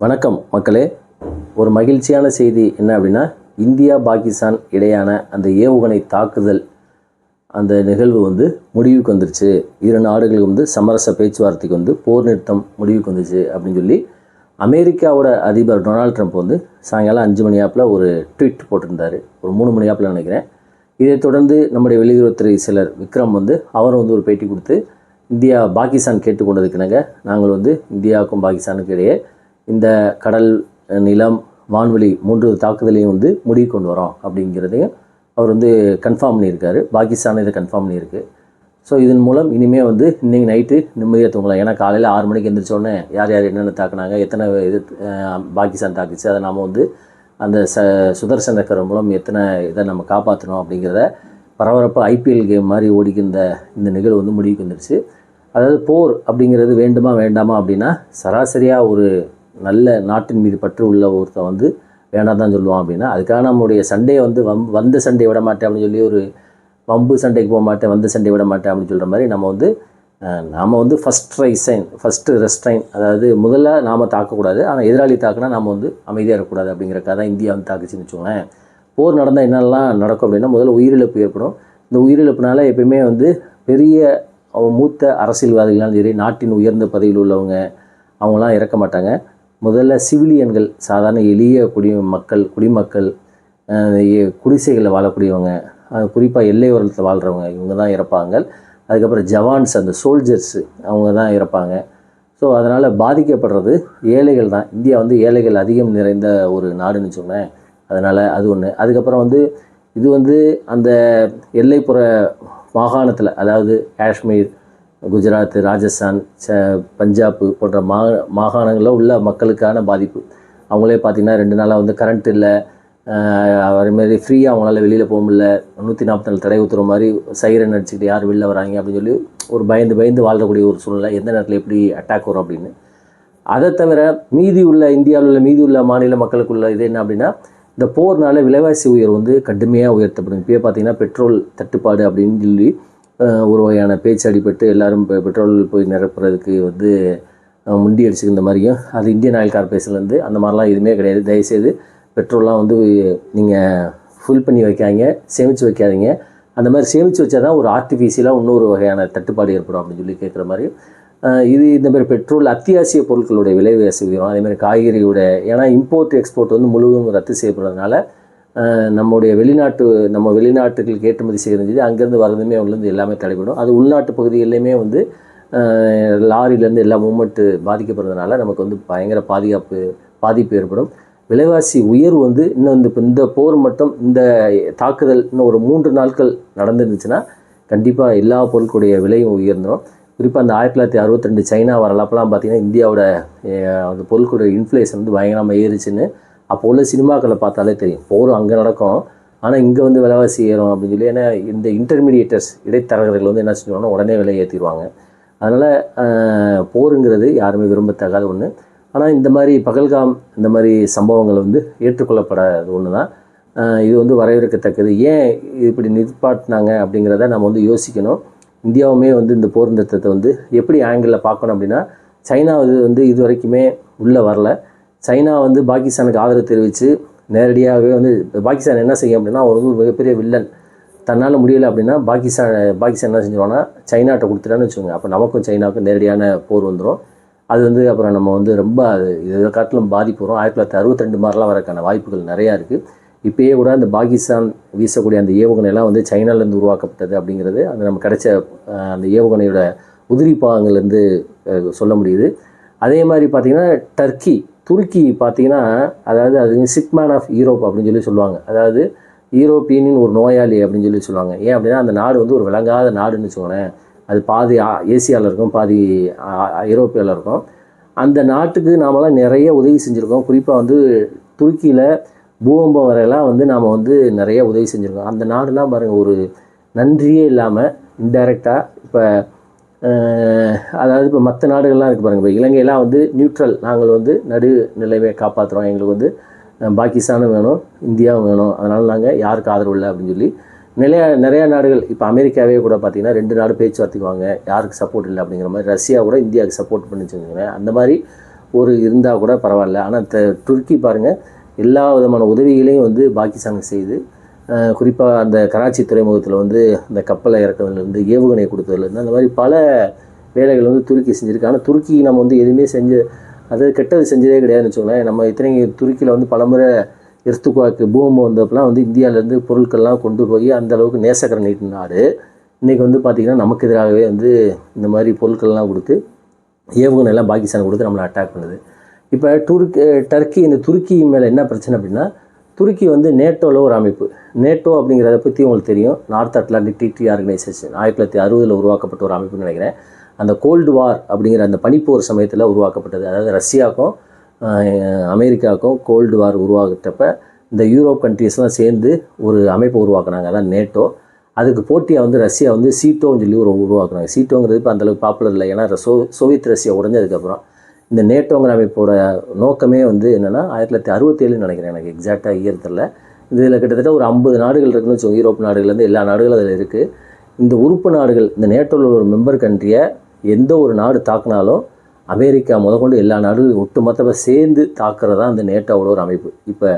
வணக்கம் மக்களே. ஒரு மகிழ்ச்சியான செய்தி என்ன அப்படின்னா இந்தியா பாகிஸ்தான் இடையான அந்த ஏவுகணை தாக்குதல் அந்த நிகழ்வு வந்து முடிவுக்கு வந்துருச்சு. இரு நாடுகளுக்கு வந்து சமரச பேச்சுவார்த்தைக்கு வந்து போர் நிறுத்தம் முடிவுக்கு வந்துச்சு அப்படின்னு சொல்லி அமெரிக்காவோட அதிபர் டொனால்ட் ட்ரம்ப் வந்து சாயங்காலம் அஞ்சு மணி ஆப்பில் ஒரு ட்வீட் போட்டிருந்தார். ஒரு மூணு மணி ஆப்பில் நினைக்கிறேன். இதைத் தொடர்ந்து நம்முடைய வெளியுறவுத்துறை சிலர் விக்ரம் வந்து அவரும் வந்து ஒரு பேட்டி கொடுத்து இந்தியா பாகிஸ்தான் கேட்டுக்கொண்டதுக்கிணங்க நாங்கள் வந்து இந்தியாவுக்கும் பாகிஸ்தானுக்கு இடையே இந்த கடல் நிலம் வான்வெளி மூன்று தாக்குதலையும் வந்து முடிவு கொண்டு வரோம் அப்படிங்கிறதையும் அவர் வந்து கன்ஃபார்ம் பண்ணியிருக்காரு. பாகிஸ்தான் இதை கன்ஃபார்ம் பண்ணியிருக்கு. ஸோ இதன் மூலம் இனிமேல் வந்து இன்றைக்கி நைட்டு நிம்மதியாக தூங்கலாம். ஏன்னா காலையில் ஆறு மணிக்கு எந்திரிச்ச யார் யார் என்னென்ன தாக்குனாங்க எத்தனை இது பாகிஸ்தான் தாக்குச்சு அதை நாம் வந்து அந்த ச சுதர்சன சக்கர மூலம் எத்தனை இதை நம்ம காப்பாற்றணும் அப்படிங்கிறத பரபரப்பாக ஐபிஎல் கேம் மாதிரி ஓடிக்கின்ற இந்த நிகழ்வு வந்து முடிவுக்கு வந்துருச்சு. அதாவது போர் அப்படிங்கிறது வேண்டுமா வேண்டாமா அப்படின்னா சராசரியாக ஒரு நல்ல நாட்டின் மீது பற்று உள்ள ஒருத்தன் வந்து வேண்டாம் தான் சொல்லுவான் அப்படின்னா அதுக்காக நம்முடைய சண்டையை வந்து வம் வந்த சண்டையை விட மாட்டேன் அப்படின்னு சொல்லி ஒரு வம்பு சண்டைக்கு போக மாட்டேன் வந்த சண்டை விட மாட்டேன் அப்படின்னு சொல்கிற மாதிரி நம்ம வந்து நாம் வந்து ஃபஸ்ட் ரைசைன் ஃபஸ்ட்டு ரெஸ்ட்ரைன் அதாவது முதல்ல நாம் தாக்கக்கூடாது ஆனால் எதிராளி தாக்குனா நாம் வந்து அமைதியாக இருக்கக்கூடாது அப்படிங்கிறக்காக தான் இந்தியா வந்து தாக்குச்சுன்னு வச்சுக்கோங்களேன். போர் நடந்தால் என்னெல்லாம் நடக்கும் அப்படின்னா முதல்ல உயிரிழப்பு ஏற்படும். இந்த உயிரிழப்புனால எப்பயுமே வந்து பெரிய அவங்க மூத்த அரசியல்வாதிகளாலும் சரி நாட்டின் உயர்ந்த பதவியில் உள்ளவங்க அவங்களாம் இறக்க மாட்டாங்க. முதல்ல சிவிலியன்கள் சாதாரண எளிய குடி மக்கள் குடிமக்கள் குடிசைகளில் வாழக்கூடியவங்க குறிப்பாக எல்லையோரத்தில் வாழ்கிறவங்க இவங்க தான் இறப்பாங்க. அதுக்கப்புறம் ஜவான்ஸ் அந்த சோல்ஜர்ஸு அவங்க தான் இறப்பாங்க. ஸோ அதனால் பாதிக்கப்படுறது ஏழைகள் தான். இந்தியா வந்து ஏழைகள் அதிகம் நிறைந்த ஒரு நாடுன்னு சொன்னேன் அதனால் அது ஒன்று அதுக்கப்புறம் வந்து இது வந்து அந்த எல்லைப்புற மாகாணத்தில் அதாவது காஷ்மீர் குஜராத் ராஜஸ்தான் ச பஞ்சாப் போன்ற மா மாகாணங்களில் உள்ள மக்களுக்கான பாதிப்பு. அவங்களே பார்த்திங்கன்னா ரெண்டு நாளாக வந்து கரண்ட் இல்லை. அதேமாதிரி ஃப்ரீயாக அவங்களால வெளியில் போக முடியல. நூற்றி நாற்பத்தி நாலு தடை ஊற்றுற மாதிரி சைரன் அடிச்சுக்கிட்டு யார் வெளில வராங்க அப்படின்னு சொல்லி ஒரு பயந்து பயந்து வாழக்கூடிய ஒரு சூழ்நிலை. எந்த நேரத்தில் எப்படி அட்டாக் வரும் அப்படின்னு. அதை தவிர மீதி உள்ள இந்தியாவில் உள்ள மீதி உள்ள மாநில மக்களுக்குள்ள இது என்ன அப்படின்னா இந்த போர்னால விலைவாசி உயர்வு வந்து கடுமையாக உயர்த்தப்படும். இப்போயே பார்த்தீங்கன்னா பெட்ரோல் தட்டுப்பாடு அப்படின்னு சொல்லி ஒரு வகையான பேச்சு அடிபட்டு எல்லாரும் இப்போ பெட்ரோல் போய் நிரப்புறதுக்கு வந்து முண்டி அடிச்சுக்கிற மாதிரியும் அது இந்தியன் ஆயில் கார்பரேஷன்லேருந்து அந்த மாதிரிலாம் எதுவுமே கிடையாது. தயவுசெய்து பெட்ரோல்லாம் வந்து நீங்கள் ஃபுல் பண்ணி வைக்காதீங்க சேமித்து வைக்காதீங்க. அந்த மாதிரி சேமித்து வச்சா தான் ஒரு ஆர்டிஃபிஷியலாக இன்னொரு வகையான தட்டுப்பாடு ஏற்படும் அப்படின்னு சொல்லி கேட்குற மாதிரி இது இந்த மாதிரி பெட்ரோல் அத்தியாவசிய பொருட்களுடைய விலை உயரும் அதேமாதிரி காய்கறியோட ஏன்னா இம்போர்ட் எக்ஸ்போர்ட் வந்து முழுவதும் ரத்து செய்யப்படுறதுனால நம்முடைய வெளிநாட்டு நம்ம வெளிநாட்டுகளுக்கு ஏற்றுமதி செய்கிறது அங்கேருந்து வர்றதுமே அவங்கலேருந்து எல்லாமே தடைபடும். அது உள்நாட்டு பகுதிகளிலுமே வந்து லாரிலேருந்து லாரியிலேருந்து எல்லா மூமெண்ட்டு பாதிக்கப்படுறதுனால நமக்கு வந்து பயங்கர பாதுகாப்பு பாதிப்பு ஏற்படும். விலைவாசி உயர்வு வந்து இன்னும் இந்த இப்போ இந்த போர் மட்டும் இந்த தாக்குதல் இன்னும் ஒரு மூன்று நாட்கள் நடந்துருந்துச்சுன்னா கண்டிப்பாக எல்லா பொருட்களுடைய விலையும் உயர்ந்துடும் குறிப்பாக அந்த ஆயிரத்தி தொள்ளாயிரத்தி அறுபத்தி ரெண்டு சைனா வரலாப்பெல்லாம் பார்த்தீங்கன்னா இந்தியாவோட அந்த பொருட்களுடைய இன்ஃப்ளேஷன் வந்து பயங்கரமாக ஏறிச்சுன்னு அப்போ உள்ள சினிமாக்களை பார்த்தாலே தெரியும். போர் அங்கே நடக்கும். ஆனால் இங்கே வந்து விலைவாசி ஏறும் அப்படின்னு சொல்லி ஏன்னா இந்த இன்டர்மீடியேட்டர்ஸ் இடைத்தரகர்கள் வந்து என்ன செஞ்சுருவாங்கன்னா உடனே விலை ஏற்றிடுவாங்க அதனால் போருங்கிறது யாருமே விரும்பத்தகாத ஒன்று ஆனால் இந்த மாதிரி பகல்காம் இந்த மாதிரி சம்பவங்கள் வந்து ஏற்றுக்கொள்ளப்படாத ஒன்று தான் இது வந்து வரவேற்கத்தக்கது. ஏன் இப்படி நிற்பாட்டினாங்க அப்படிங்கிறத நம்ம வந்து யோசிக்கணும். இந்தியாவுமே வந்து இந்த போர் நிறுத்தத்தை வந்து எப்படி ஆங்கிளில் பார்க்கணும் அப்படின்னா சைனா இது வந்து இது வரைக்குமே உள்ளே வரல. சைனா வந்து பாகிஸ்தானுக்கு ஆதரவு தெரிவித்து நேரடியாகவே வந்து பாகிஸ்தான் என்ன செய்யும் அப்படின்னா அவர் வந்து மிகப்பெரிய வில்லன் தன்னால் முடியலை அப்படின்னா பாகிஸ்தான் பாகிஸ்தான் என்ன செஞ்சிருவாங்கன்னா சைனாட்ட கொடுத்துட்டான்னு வச்சுக்கோங்க. அப்போ நமக்கும் சைனாவுக்கும் நேரடியான போர் வந்துடும் அது வந்து அப்புறம் நம்ம வந்து ரொம்ப அது இதை காட்டிலும் பாதிப்பு வரும். ஆயிரத்தி தொள்ளாயிரத்தி அறுபத்தி ரெண்டு மாதிரிலாம் வரக்கான வாய்ப்புகள் நிறையா இருக்குது இப்போயே கூட அந்த பாகிஸ்தான் வீசக்கூடிய அந்த ஏவுகணை எல்லாம் வந்து சைனாலேருந்து உருவாக்கப்பட்டது அப்படிங்கிறது அந்த நம்ம கிடைச்ச அந்த ஏவுகணையோட உதிரி பாகங்கள்லேருந்து சொல்ல முடியுது. அதே மாதிரி பார்த்திங்கன்னா டர்க்கி துருக்கி பார்த்தீங்கன்னா அதாவது அது சிக்மேன் ஆஃப் யூரோப் அப்படின்னு சொல்லி சொல்லுவாங்க. அதாவது யூரோப்பியனின் ஒரு நோயாளி அப்படின்னு சொல்லி சொல்லுவாங்க. ஏன் அப்படின்னா அந்த நாடு வந்து ஒரு விளங்காத நாடுன்னு வச்சுக்கோங்களேன். அது பாதி ஏசியாவில் இருக்கும் பாதி ஐரோப்பியாவில் இருக்கும். அந்த நாட்டுக்கு நாமெல்லாம் நிறைய உதவி செஞ்சுருக்கோம். குறிப்பாக வந்து துருக்கியில் பூகம்பம் வரையெல்லாம் வந்து நாம் வந்து நிறைய உதவி செஞ்சுருக்கோம். அந்த நாடுலாம் பாருங்கள் ஒரு நன்றியே இல்லாமல் இன்டைரக்டாக இப்போ அதாவது இப்போ மற்ற நாடுகள்லாம் இருக்குது பாருங்கள் இப்போ இலங்கையெல்லாம் வந்து நியூட்ரல் நாங்கள் வந்து நடு நிலைமையை காப்பாற்றுறோம் எங்களுக்கு வந்து பாகிஸ்தானும் வேணும் இந்தியாவும் வேணும். அதனால் நாங்கள் யாருக்கு ஆதரவு இல்லை அப்படின்னு சொல்லி நிறையா நிறையா நாடுகள் இப்போ அமெரிக்காவே கூட பார்த்திங்கன்னா ரெண்டு நாடு பேச்சுவார்த்தைக்கு வாங்க யாருக்கு சப்போர்ட் இல்லை அப்படிங்கிற மாதிரி. ரஷ்யா கூட இந்தியாவுக்கு சப்போர்ட் பண்ணிச்சுங்க அந்த மாதிரி ஒரு இருந்தால் கூட பரவாயில்ல. ஆனால் த துருக்கி பாருங்கள் எல்லா விதமான உதவிகளையும் வந்து பாகிஸ்தானுக்கு செய்து குறிப்பாக அந்த கராச்சி துறைமுகத்தில் வந்து அந்த கப்பலை இறக்குறதுலேருந்து ஏவுகணை கொடுத்ததுலேருந்து அந்த மாதிரி பல வேலைகள் வந்து துருக்கி செஞ்சுருக்கு. ஆனால் துருக்கி நம்ம வந்து எதுவுமே செஞ்சு அது கெட்டது செஞ்சதே கிடையாதுன்னு வச்சுக்கோங்களேன். நம்ம இத்தனை துருக்கியில் வந்து பலமுறை எர்த்துக்குவாக்கு பூமி வந்தப்பெல்லாம் வந்து இந்தியாவிலேருந்து பொருட்கள்லாம் கொண்டு போய் அந்த அளவுக்கு நேசக்கரை நீட்டு நாடு. இன்றைக்கி வந்து பார்த்திங்கன்னா நமக்கு எதிராகவே வந்து இந்த மாதிரி பொருட்கள்லாம் கொடுத்து ஏவுகணை எல்லாம் பாகிஸ்தான் கொடுத்து நம்மளை அட்டாக் பண்ணுது. இப்போ துருக்கி டர்க்கி இந்த துருக்கி மேலே என்ன பிரச்சனை அப்படின்னா துருக்கி வந்து நேட்டோவில் ஒரு அமைப்பு. நேட்டோ அப்படிங்கிறத பற்றி உங்களுக்கு தெரியும். நார்த் அட்லாண்டிக் டிடி ஆர்கனைசேஷன் ஆயிரத்தி தொள்ளாயிரத்தி அறுபதில் உருவாக்கப்பட்ட ஒரு அமைப்புன்னு நினைக்கிறேன். அந்த கோல்டு வார் அப்படிங்கிற அந்த பனிப்போர் சமயத்தில் உருவாக்கப்பட்டது. அதாவது ரஷ்யாவுக்கும் அமெரிக்காவுக்கும் கோல்டு வார் உருவாகிட்டப்ப இந்த யூரோப் கண்ட்ரீஸ்லாம் சேர்ந்து ஒரு அமைப்பை உருவாக்குனாங்க. அதான் நேட்டோ. அதுக்கு போட்டியாக வந்து ரஷ்யா வந்து சீட்டோன்னு சொல்லி ஒரு உருவாக்குனாங்க. சீட்டோங்கிறது இப்போ அந்தளவுக்கு பாப்புலர் இல்லை. ஏன்னா சோ சோவியத் ரஷ்யா உடஞ்சதுக்கப்புறம் இந்த நேட்டோங்கிற அமைப்போட நோக்கமே வந்து என்னென்னா ஆயிரத்தி தொள்ளாயிரத்தி அறுபத்தேழுன்னு நினைக்கிறேன் எனக்கு எக்ஸாக்டாக இயர் தெரில இதில் கிட்டத்தட்ட ஒரு ஐம்பது நாடுகள் இருக்குன்னு வச்சோம் யூரோப் நாடுகள்லேருந்து எல்லா நாடுகளும் அதில் இருக்குது இந்த உறுப்பு நாடுகள் இந்த நேட்டோவில் ஒரு மெம்பர் கண்ட்ரியை எந்த ஒரு நாடு தாக்குனாலும் அமெரிக்கா முதற்கொண்டு எல்லா நாடுகளும் ஒட்டுமொத்தமாக சேர்ந்து தாக்குறது தான் இந்த நேட்டோவோட ஒரு அமைப்பு. இப்போ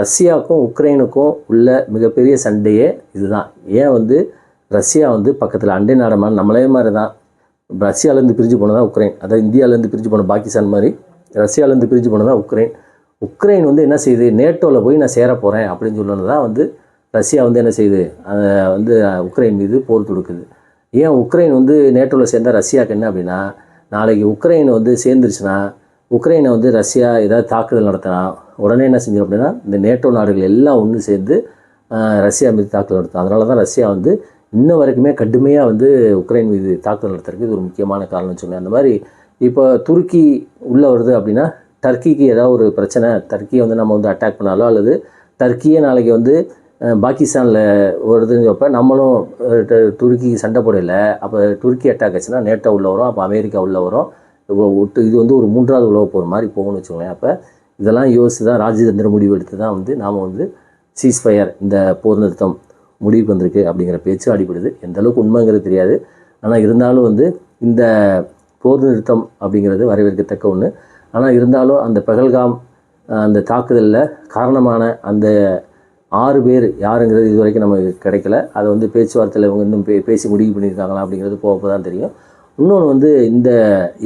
ரஷ்யாவுக்கும் உக்ரைனுக்கும் உள்ள மிகப்பெரிய சண்டையே இதுதான். ஏன் வந்து ரஷ்யா வந்து பக்கத்தில் அண்டை நாடமான நம்மளே மாதிரி தான் ரஷ்யாவிலேருந்து பிரிஞ்சு போனதான் உக்ரைன். அதாவது இந்தியாவிலேருந்து பிரிஞ்சு போன பாகிஸ்தான் மாதிரி ரஷ்யாவிலேருந்து பிரிஞ்சு போனதான் உக்ரைன். உக்ரைன் வந்து என்ன செய்யுது? நேட்டோவில் போய் நான் சேர போகிறேன் அப்படின்னு சொன்னது தான் வந்து ரஷ்யா வந்து என்ன செய்யுது? அதை வந்து உக்ரைன் மீது போர் தொடுக்குது. ஏன் உக்ரைன் வந்து நேட்டோவில் சேர்ந்தால் ரஷ்யாவுக்கு என்ன அப்படின்னா நாளைக்கு உக்ரைன் வந்து சேர்ந்துருச்சுன்னா உக்ரைனை வந்து ரஷ்யா ஏதாவது தாக்குதல் நடத்தினா உடனே என்ன செஞ்சிடும் அப்படின்னா இந்த நேட்டோ நாடுகள் எல்லாம் ஒன்று சேர்ந்து ரஷ்யா மீது தாக்குதல் நடத்தும். அதனால தான் ரஷ்யா வந்து இன்ன வரைக்குமே கடுமையாக வந்து உக்ரைன் மீது தாக்குதல் நடத்துறதுக்கு இது ஒரு முக்கியமான காரணம்னு சொன்னேன் அந்த மாதிரி இப்போ துருக்கி உள்ளே வருது அப்படின்னா டர்க்கிக்கு ஏதாவது ஒரு பிரச்சனை டர்க்கியை வந்து நம்ம வந்து அட்டாக் பண்ணாலோ அல்லது டர்க்கியே நாளைக்கு வந்து பாகிஸ்தானில் வருதுங்கிறப்ப நம்மளும் துருக்கி ட- சண்டை போடல. அப்போ துருக்கி அட்டாக் ஆச்சுன்னா நேட்டோ உள்ளே வரும் அப்போ அமெரிக்கா உள்ளே வரும். ஒட்டு இது வந்து ஒரு மூன்றாவது உலக போகிற மாதிரி போகணும்னு வச்சுக்கோங்களேன். அப்போ இதெல்லாம் யோசித்து தான் ராஜதந்திர முடிவு எடுத்து தான் வந்து நாம் வந்து சீஸ்ஃபயர் இந்த போர் நிறுத்தம் முடிவுக்கு வந்திருக்கு அப்படிங்கிற பேச்சு அடிபடுது. எந்த அளவுக்கு உண்மைங்கிறது தெரியாது. ஆனால் இருந்தாலும் வந்து இந்த போர் நிறுத்தம் அப்படிங்கிறது வரவேற்கத்தக்க ஒன்று ஆனால் இருந்தாலும் அந்த பகல்காம் அந்த தாக்குதலில் காரணமான அந்த ஆறு பேர் யாருங்கிறது இது வரைக்கும் நமக்கு கிடைக்கல. அதை வந்து பேச்சுவார்த்தையில் இவங்க இன்னும் பே பேசி முடிவு பண்ணியிருக்காங்களா அப்படிங்கிறது போக தான் தெரியும். இன்னொன்று வந்து இந்த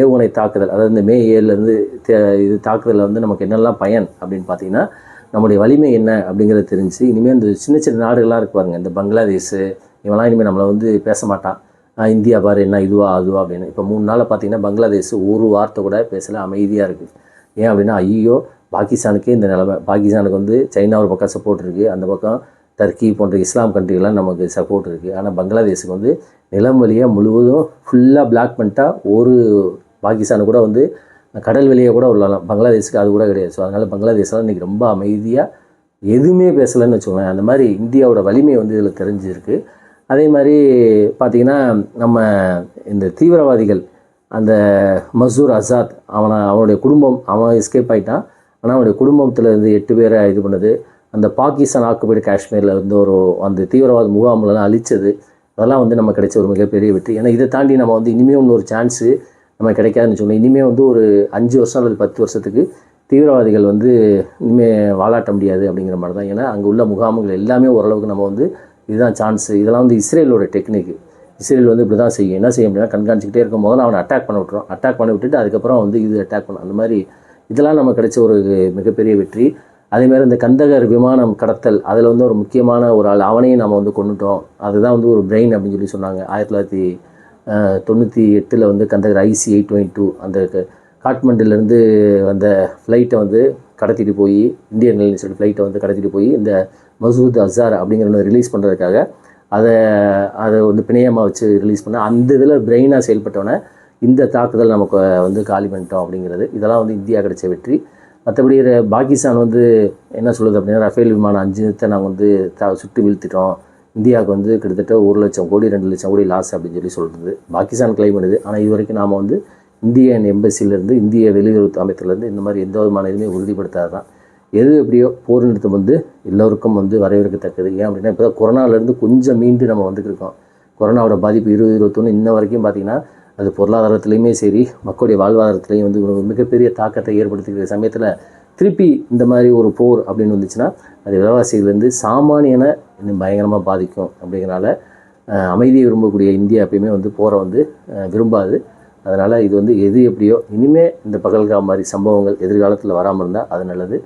ஏவுகணை தாக்குதல் அதாவது இந்த மே ஏழுலேருந்து இது தாக்குதலில் வந்து நமக்கு என்னெல்லாம் பயன் அப்படின்னு பார்த்தீங்கன்னா நம்முடைய வலிமை என்ன அப்படிங்கிறது தெரிஞ்சு இனிமேல் இந்த சின்ன சின்ன நாடுகளாக இருக்கு இந்த பங்களாதேஷ் இவெல்லாம் இனிமேல் நம்மளை வந்து பேச மாட்டான். இந்தியா பாரு என்ன இதுவா அதுவா அப்படின்னு. இப்போ மூணு நாளில் பார்த்தீங்கன்னா பங்களாதேஷ் ஒரு வார்த்தை கூட பேசல அமைதியாக இருக்குது ஏன் அப்படின்னா ஐயோ பாகிஸ்தானுக்கே இந்த நிலைமை. பாகிஸ்தானுக்கு வந்து சைனா ஒரு பக்கம் சப்போர்ட் இருக்குது அந்த பக்கம் டர்க்கி போன்ற இஸ்லாம் கண்ட்ரிகள்லாம் நமக்கு சப்போர்ட் இருக்குது ஆனால் பங்களாதேஷுக்கு வந்து நிலம் வழியாக முழுவதும் ஃபுல்லாக பிளாக் பண்ணிட்டா ஒரு பாகிஸ்தானு கூட வந்து கடல் வெளியே கூட உள்ளலாம் பங்களாதேஷுக்கு அது கூட கிடையாது. ஸோ அதனால் பங்களாதேஷ்லாம் இன்றைக்கி ரொம்ப அமைதியாக எதுவுமே பேசலைன்னு வச்சுக்கோங்களேன். அந்த மாதிரி இந்தியாவோட வலிமை வந்து இதில் தெரிஞ்சிருக்கு. அதே மாதிரி பார்த்திங்கன்னா நம்ம இந்த தீவிரவாதிகள் அந்த மசூர் அசாத் அவனை அவனுடைய குடும்பம் அவன் எஸ்கேப் ஆகிட்டான் ஆனால் அவனுடைய குடும்பத்தில் இருந்து எட்டு பேரை இது பண்ணுது. அந்த பாகிஸ்தான் ஆக்குபைடு காஷ்மீரில் இருந்து ஒரு அந்த தீவிரவாத முகாம்லாம் அழிச்சது. அதெல்லாம் வந்து நம்ம கிடைச்ச ஒரு மிகப்பெரிய வெற்றி. ஏன்னா இதை தாண்டி நம்ம வந்து இனிமேல் இன்னொரு சான்ஸு நம்ம கிடைக்காதுன்னு வச்சுக்கோங்க. இனிமேல் வந்து ஒரு அஞ்சு வருஷம் அல்லது பத்து வருஷத்துக்கு தீவிரவாதிகள் வந்து இனிமேல் வாலாட்ட முடியாது அப்படிங்கிற மாதிரி தான். ஏன்னா அங்கே உள்ள முகாம்கள் எல்லாமே ஓரளவுக்கு நம்ம வந்து இதுதான் சான்ஸு இதெல்லாம் வந்து இஸ்ரேலோட டெக்னிக் இஸ்ரேல் வந்து இப்படி தான் செய்யும். என்ன செய்ய அப்படின்னா கண்காணிச்சிக்கிட்டே இருக்கும். போது அவனை அட்டாக் பண்ண விட்டுரும். அட்டாக் பண்ண விட்டுட்டு அதுக்கப்புறம் வந்து இது அட்டாக் பண்ண அந்த மாதிரி இதெல்லாம் நம்ம கிடைச்ச ஒரு மிகப்பெரிய வெற்றி. அதேமாதிரி இந்த கந்தகர் விமானம் கடத்தல் அதில் வந்து ஒரு முக்கியமான ஒரு ஆள் அவனையும் நம்ம வந்து கொண்டுட்டோம் அதுதான் வந்து ஒரு பிரெயின் அப்படின்னு சொல்லி சொன்னாங்க. ஆயிரத்தி தொள்ளாயிரத்தி தொண்ணூற்றி எட்டில் வந்து Kandahar IC eight twenty two அந்த காட்மண்டிலேருந்து காட்மண்டுலேருந்து வந்த ஃப்ளைட்டை வந்து கடத்திட்டு போய் இந்தியன் ஏர்லைன்ஸோட ஃப்ளைட்டை வந்து கடத்திட்டு போய் இந்த மசூத் அசார் அப்படிங்கிற ரிலீஸ் பண்ணுறதுக்காக அதை அதை வந்து பிணையமாக வச்சு ரிலீஸ் பண்ண அந்த இதில் பிரெயினாக செயல்பட்டோன்னே இந்த தாக்குதல் நமக்கு வந்து காலி பண்ணிட்டோம் அப்படிங்கிறது. இதெல்லாம் வந்து இந்தியா கிடைச்ச வெற்றி. மற்றபடி பாகிஸ்தான் வந்து என்ன சொல்லுது அப்படின்னா ரஃபேல் விமானம் அஞ்சுத்தை நாங்கள் வந்து த சுட்டு வீழ்த்திட்டோம். இந்தியாவுக்கு வந்து கிட்டத்தட்ட ஒரு லட்சம் கோடி ரெண்டு லட்சம் கோடி லாஸ் அப்படின்னு சொல்லி சொல்கிறது பாகிஸ்தான் கிளைம் பண்ணுது. ஆனால் இது வரைக்கும் நாம் வந்து இந்தியன் எம்பசிலேருந்து இந்திய வெளியுறவு அமைச்சர்லேருந்து இந்த மாதிரி எந்த விதமான இதுவுமே உறுதிப்படுத்தாது தான் எது எப்படியோ போர் நிறுத்தம் வந்து எல்லோருக்கும் வந்து வரவேற்கத்தக்கது. ஏன் அப்படின்னா இப்போ கொரோனாலேருந்து கொஞ்சம் மீண்டு நம்ம வந்துட்டு இருக்கோம். கொரோனாவோட பாதிப்பு இருபது இருபத்தொன்று இன்ன வரைக்கும் பார்த்தீங்கன்னா அது பொருளாதாரத்துலேயுமே சரி மக்களுடைய வாழ்வாதாரத்துலேயும் வந்து மிகப்பெரிய தாக்கத்தை ஏற்படுத்திக்கிற சமயத்தில் திருப்பி இந்த மாதிரி ஒரு போர் அப்படின்னு வந்துச்சுன்னா அது விலைவாசிகள்லேருந்து சாமானியனை இன்னும் பயங்கரமாக பாதிக்கும் அப்படிங்கிறனால அமைதியை விரும்பக்கூடிய இந்தியா எப்பயுமே வந்து போரை வந்து விரும்பாது. அதனால் இது வந்து எது எப்படியோ இனிமேல் இந்த பகல்கா மாதிரி சம்பவங்கள் எதிர்காலத்தில் வராமல் இருந்தால் அது நல்லது.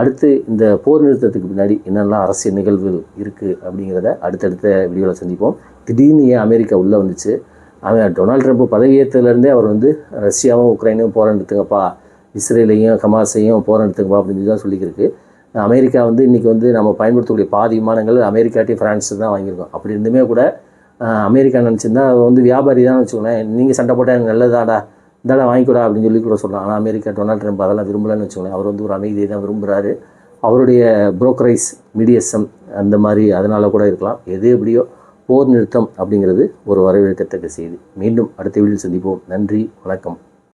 அடுத்து இந்த போர் நிறுத்தத்துக்கு பின்னாடி என்னெல்லாம் அரசியல் நிகழ்வுகள் இருக்குது அப்படிங்கிறத அடுத்தடுத்த வீடியோவில் சந்திப்போம். திடீர்னு ஏன் அமெரிக்கா உள்ளே வந்துச்சு? அவன் டொனால்ட் ட்ரம்ப் பதவியேற்றதுலேருந்தே அவர் வந்து ரஷ்யாவும் உக்ரைனும் போர் இஸ்ரேலையும் ஹமாஸையும் போர் நிறுத்துங்கப்பா அப்படின்னு சொல்லி தான் சொல்லிக்கிருக்கு. அமெரிக்கா வந்து இன்றைக்கி வந்து நம்ம பயன்படுத்தக்கூடிய பாதி விமானங்கள் அமெரிக்காட்டி ஃப்ரான்ஸ் தான் வாங்கியிருக்கோம். அப்படி இருந்துமே கூட அமெரிக்கா நினச்சிருந்தா வந்து வியாபாரி தான் வச்சுக்கோங்களேன். நீங்கள் சண்டை போட்டால் எனக்கு நல்லதாடா இந்தாடா வாங்கிக்கூடா அப்படின்னு சொல்லி கூட சொல்லலாம் ஆனால் அமெரிக்கா டொனால்ட் ட்ரம்ப் அதெல்லாம் விரும்பலன்னு வச்சுக்கோங்களேன். அவர் வந்து ஒரு அமைதியை தான் விரும்புகிறாரு அவருடைய புரோக்கரைஸ் மீடியசம் அந்த மாதிரி அதனால் கூட இருக்கலாம். எது எப்படியோ போர் நிறுத்தம் அப்படிங்கிறது ஒரு வரவேற்கத்தக்க செய்தி. மீண்டும் அடுத்த வீடியோ சந்திப்போம். நன்றி வணக்கம்.